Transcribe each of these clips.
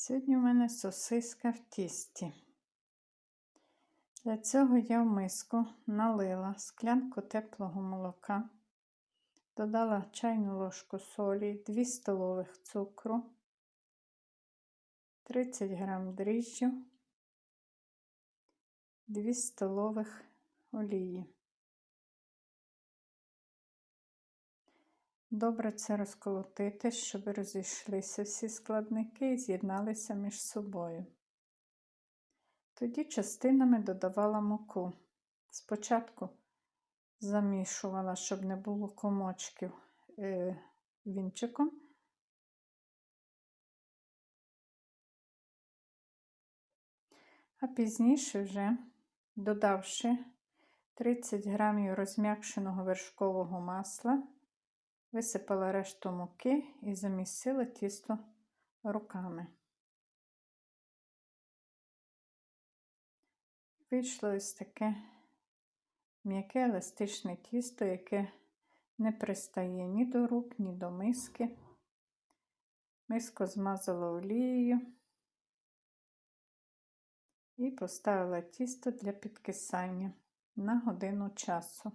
Сьогодні у мене сосиска в тісті. Для цього я в миску налила склянку теплого молока, додала чайну ложку солі, 2 столових цукру, 30 грам дріжджів, 2 столових олії. Добре це розколотити, щоб розійшлися всі складники і з'єдналися між собою. Тоді частинами додавала муку. Спочатку замішувала, щоб не було комочків е, вінчиком. А пізніше вже, додавши 30 грамів розм'якшеного вершкового масла, Висипала решту муки і замісила тісто руками. Вийшло ось таке м'яке еластичне тісто, яке не пристає ні до рук, ні до миски. Миску змазала олією і поставила тісто для підкисання на годину часу.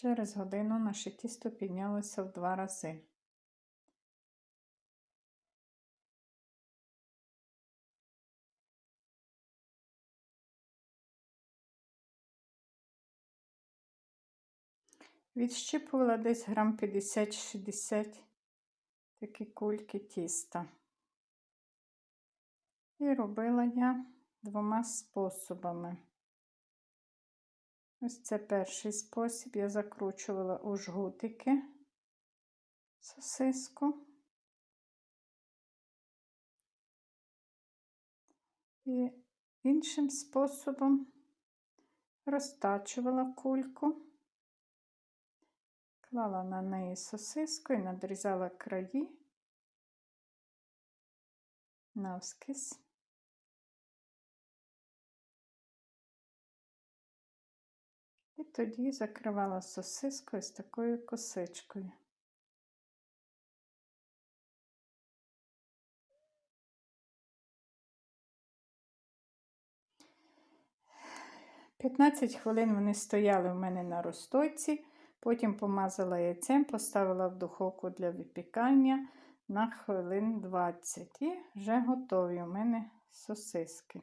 Через годину наше тісто піднялося в два рази. Відщипувала десь грам 50-60 такі кульки тіста. І робила я двома способами. Ось це перший спосіб. Я закручувала у жгутики сосиску. І іншим способом розтачувала кульку, клала на неї сосиску і надрізала краї навскіз. І тоді закривала сосискою з такою косичкою. П'ятнадцять хвилин вони стояли в мене на розстойці, потім помазала яйцем, поставила в духовку для випікання на хвилин 20 і вже готові у мене сосиски.